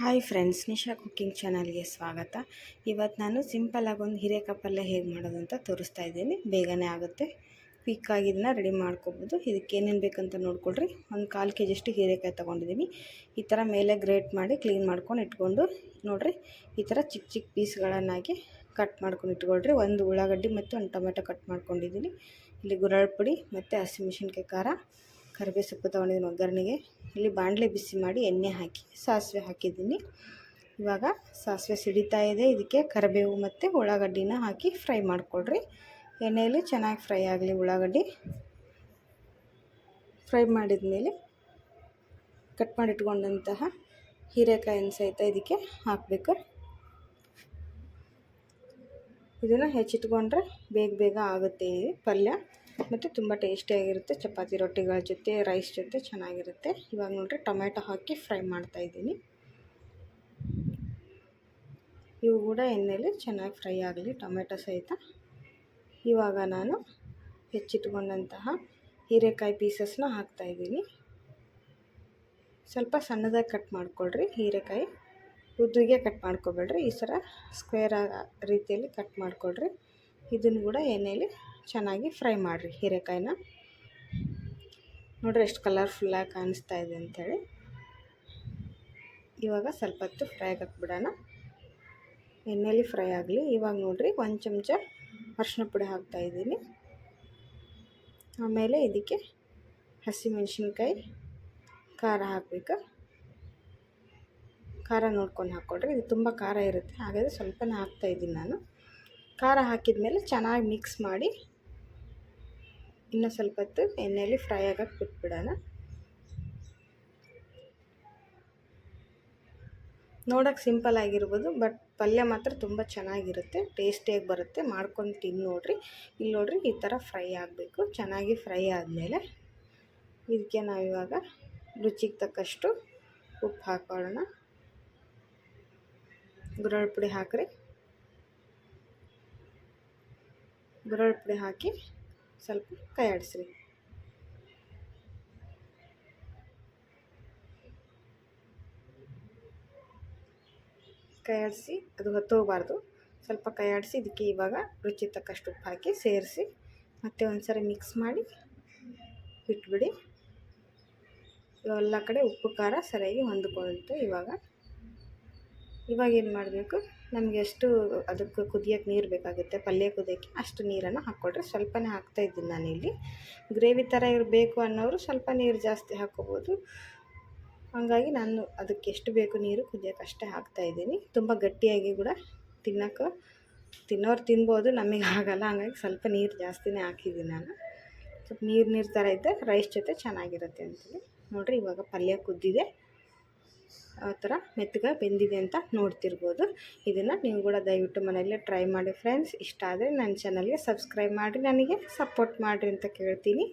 Hi friends Nisha cooking ಚಾನಲ್ಗೆ ಸ್ವಾಗತ. ಇವತ್ತು ನಾನು ಸಿಂಪಲಾಗಿ ಒಂದು ಹಿರೇಕ ಪಲ್ಯ ಹೇಗೆ ಮಾಡೋದು ಅಂತ ತೋರಿಸ್ತಾ ಇದ್ದೀನಿ. ಬೇಗನೆ ಆಗುತ್ತೆ. ಕ್ವಿಕ್ಕಾಗಿ ಇದನ್ನ ರೆಡಿ ಮಾಡ್ಕೊಬೋದು. ಇದಕ್ಕೆ ಏನೇನು ಬೇಕಂತ ನೋಡ್ಕೊಳ್ರಿ. ಒಂದು ಕಾಲು ಕೆ ಜಿಷ್ಟು ಹೀರೆಕಾಯಿ ತೊಗೊಂಡಿದ್ದೀನಿ ಈ ಥರ ಮೇಲೆ ಗ್ರೇಟ್ ಮಾಡಿ ಕ್ಲೀನ್ ಮಾಡ್ಕೊಂಡು ಇಟ್ಕೊಂಡು ನೋಡಿರಿ, ಈ ಥರ ಚಿಕ್ಕ ಚಿಕ್ಕ ಪೀಸ್ಗಳನ್ನಾಗಿ ಕಟ್ ಮಾಡ್ಕೊಂಡು ಇಟ್ಕೊಳ್ರಿ. ಒಂದು ಉಳ್ಳಾಗಡ್ಡಿ ಮತ್ತು ಒಂದು ಟೊಮೆಟೊ ಕಟ್ ಮಾಡ್ಕೊಂಡಿದ್ದೀನಿ ಇಲ್ಲಿ ಗುರಳ್ ಪುಡಿ ಮತ್ತು ಹಸಿಮೆಣ್ಸಿನ್ಕಾಯಿ ಖಾರ. ಕರಿಬೇವು ಸೊಪ್ಪು ತೊಗೊಂಡಿದ್ದೀನಿ ಒಗ್ಗರಣೆಗೆ. ಇಲ್ಲಿ ಬಾಣಲೆ ಬಿಸಿ ಮಾಡಿ ಎಣ್ಣೆ ಹಾಕಿ, ಸಾಸಿವೆ ಹಾಕಿದ್ದೀನಿ. ಇವಾಗ ಸಾಸಿವೆ ಸಿಡಿತಾ ಇದೆ. ಇದಕ್ಕೆ ಕರಿಬೇವು ಮತ್ತು ಉಳ್ಳಾಗಡ್ಡಿನ ಹಾಕಿ ಫ್ರೈ ಮಾಡಿಕೊಳ್ರಿ. ಎಣ್ಣೆಯಲ್ಲಿ ಚೆನ್ನಾಗಿ ಫ್ರೈ ಆಗಲಿ ಉಳ್ಳಾಗಡ್ಡಿ. ಫ್ರೈ ಮಾಡಿದ ಮೇಲೆ ಕಟ್ ಮಾಡಿಟ್ಕೊಂಡಂತಹ ಹೀರೆಕಾಯಿನ ಸಹಿತ ಇದಕ್ಕೆ ಹಾಕಬೇಕು. ಇದನ್ನು ಹೆಚ್ಚಿಟ್ಕೊಂಡ್ರೆ ಬೇಗ ಬೇಗ ಆಗುತ್ತೆ ಪಲ್ಯ. ಮತ್ತು ತುಂಬ ಟೇಸ್ಟಿಯಾಗಿರುತ್ತೆ. ಚಪಾತಿ ರೊಟ್ಟಿಗಳ ಜೊತೆ, ರೈಸ್ ಜೊತೆ ಚೆನ್ನಾಗಿರುತ್ತೆ. ಇವಾಗ ನೋಡಿರಿ ಟೊಮೆಟೊ ಹಾಕಿ ಫ್ರೈ ಮಾಡ್ತಾಯಿದ್ದೀನಿ ಇವು ಕೂಡ ಎಣ್ಣೆಯಲ್ಲಿ ಚೆನ್ನಾಗಿ ಫ್ರೈ ಆಗಲಿ ಟೊಮೆಟೊ ಸಹಿತ. ಇವಾಗ ನಾನು ಹೆಚ್ಚಿಟ್ಕೊಂಡಂತಹ ಹೀರೆಕಾಯಿ ಪೀಸಸ್ನ ಹಾಕ್ತಾಯಿದ್ದೀನಿ ಸ್ವಲ್ಪ ಸಣ್ಣದಾಗಿ ಕಟ್ ಮಾಡಿಕೊಳ್ರಿ ಹೀರೆಕಾಯಿ. ಉದ್ದಿಗೆ ಕಟ್ ಮಾಡ್ಕೊಬೇಡ್ರಿ. ಈ ಥರ ಸ್ಕ್ವೇರ್ ರೀತಿಯಲ್ಲಿ ಕಟ್ ಮಾಡಿಕೊಳ್ರಿ. ಇದನ್ನು ಕೂಡ ಎಣ್ಣೆಯಲ್ಲಿ ಚೆನ್ನಾಗಿ ಫ್ರೈ ಮಾಡಿರಿ ಹೀರೆಕಾಯಿನ. ನೋಡಿರಿ ಎಷ್ಟು ಕಲರ್ಫುಲ್ಲಾಗಿ ಕಾಣಿಸ್ತಾ ಇದೆ ಅಂಥೇಳಿ ಇವಾಗ ಸ್ವಲ್ಪ ಹೊತ್ತು ಫ್ರೈ ಬಿಡೋಣ ಎಣ್ಣೆಲಿ ಫ್ರೈ ಆಗಲಿ. ಇವಾಗ ನೋಡಿರಿ ಒಂದು ಚಮಚ ಅರಿಶಿನ ಪುಡಿ ಹಾಕ್ತಾಯಿದ್ದೀನಿ ಆಮೇಲೆ ಇದಕ್ಕೆ ಹಸಿಮೆಣ್ಸಿನ್ಕಾಯಿ ಖಾರ ಹಾಕಬೇಕು. ಖಾರ ನೋಡ್ಕೊಂಡು ಹಾಕ್ಕೊಡ್ರಿ. ಇದು ತುಂಬ ಖಾರ ಇರುತ್ತೆ. ಹಾಗಾದರೆ ಸ್ವಲ್ಪನೇ ಹಾಕ್ತಾಯಿದ್ದೀನಿ ನಾನು. ಖಾರ ಹಾಕಿದ ಮೇಲೆ ಚೆನ್ನಾಗಿ ಮಿಕ್ಸ್ ಮಾಡಿ ಇನ್ನೂ ಸ್ವಲ್ಪ ಹೊತ್ತು ಎಣ್ಣೆಯಲ್ಲಿ ಫ್ರೈ ಆಗಕ್ಕೆ ಬಿಟ್ಬಿಡೋಣ. ನೋಡೋಕೆ ಸಿಂಪಲ್ ಆಗಿರ್ಬೋದು, ಬಟ್ ಪಲ್ಯ ಮಾತ್ರ ತುಂಬ ಚೆನ್ನಾಗಿರುತ್ತೆ, ಟೇಸ್ಟಿಯಾಗಿ ಬರುತ್ತೆ. ಮಾಡ್ಕೊಂಡು ತಿಂದು ನೋಡಿರಿ. ಇಲ್ಲಿ ನೋಡಿರಿ ಈ ಥರ ಫ್ರೈ ಆಗಬೇಕು. ಚೆನ್ನಾಗಿ ಫ್ರೈ ಆದಮೇಲೆ ಇದಕ್ಕೆ ನಾವಿವಾಗ ರುಚಿಗೆ ತಕ್ಕಷ್ಟು ಉಪ್ಪು ಹಾಕೋಣ ಗುರಳ್ ಪುಡಿ ಹಾಕ್ರಿ. ಗುರಳ್ ಪುಡಿ ಹಾಕಿ ಸ್ವಲ್ಪ ಕೈ ಆಡಿಸ್ರಿ ಕೈ ಆಡಿಸಿ ಅದು ಹೊತ್ತೋಗಬಾರ್ದು ಸ್ವಲ್ಪ ಕೈ ಆಡಿಸಿ ಇದಕ್ಕೆ ಇವಾಗ ರುಚಿ ತಕ್ಕಷ್ಟು ಉಪ್ಪು ಹಾಕಿ ಸೇರಿಸಿ ಮತ್ತೆ ಒಂದು ಸರಿ ಮಿಕ್ಸ್ ಮಾಡಿ ಬಿಟ್ಬಿಡಿ ಎಲ್ಲ ಕಡೆ ಉಪ್ಪು ಖಾರ ಸರಿಯಾಗಿ ಹೊಂದ್ಕೊಳ್ತು ಇವಾಗ. ಇವಾಗ ಏನು ಮಾಡಬೇಕು? ನಮಗೆ ಎಷ್ಟು ಅದಕ್ಕೆ ಕುದಿಯೋಕೆ ನೀರು ಬೇಕಾಗುತ್ತೆ, ಪಲ್ಯ ಕುದಿಯೋಕ್ಕೆ ಅಷ್ಟು ನೀರನ್ನು ಹಾಕ್ಕೊಟ್ರೆ ಸ್ವಲ್ಪನೇ ಹಾಕ್ತಾಯಿದ್ದೀನಿ ನಾನಿಲ್ಲಿ. ಗ್ರೇವಿ ಥರ ಇರಬೇಕು ಅನ್ನೋರು ಸ್ವಲ್ಪ ನೀರು ಜಾಸ್ತಿ ಹಾಕ್ಕೋಬೋದು. ಹಾಗಾಗಿ ನಾನು ಅದಕ್ಕೆ ಎಷ್ಟು ಬೇಕು ನೀರು ಕುದಿಯೋಕೆ ಅಷ್ಟೇ ಹಾಕ್ತಾಯಿದ್ದೀನಿ ತುಂಬ ಗಟ್ಟಿಯಾಗಿ ಕೂಡ ತಿನ್ನೋಕೆ, ತಿನ್ನೋರು ತಿನ್ಬೋದು, ನಮಗೆ ಆಗೋಲ್ಲ. ಹಾಗಾಗಿ ಸ್ವಲ್ಪ ನೀರು ಜಾಸ್ತಿನೇ ಹಾಕಿದ್ದೀನಿ ನಾನು. ಸ್ವಲ್ಪ ನೀರು ನೀರು ಥರ ಇದ್ದರೆ ರೈಸ್ ಜೊತೆ ಚೆನ್ನಾಗಿರುತ್ತೆ ಅಂತೇಳಿ. ನೋಡಿರಿ ಇವಾಗ ಪಲ್ಯ ಕುದ್ದಿದೆ. ಆ ಥರ ಮೆತ್ತಗೆ ಬೆಂದಿದೆ ಅಂತ ನೋಡ್ತಿರ್ಬೋದು. ಇದನ್ನು ನೀವು ಕೂಡ ದಯವಿಟ್ಟು ಮನೆಯಲ್ಲೇ ಟ್ರೈ ಮಾಡಿ ಫ್ರೆಂಡ್ಸ್. ಇಷ್ಟ ಆದರೆ ನನ್ನ ಚಾನಲ್ಗೆ ಸಬ್ಸ್ಕ್ರೈಬ್ ಮಾಡಿ ನನಗೆ ಸಪೋರ್ಟ್ ಮಾಡಿರಿ ಅಂತ ಕೇಳ್ತೀನಿ.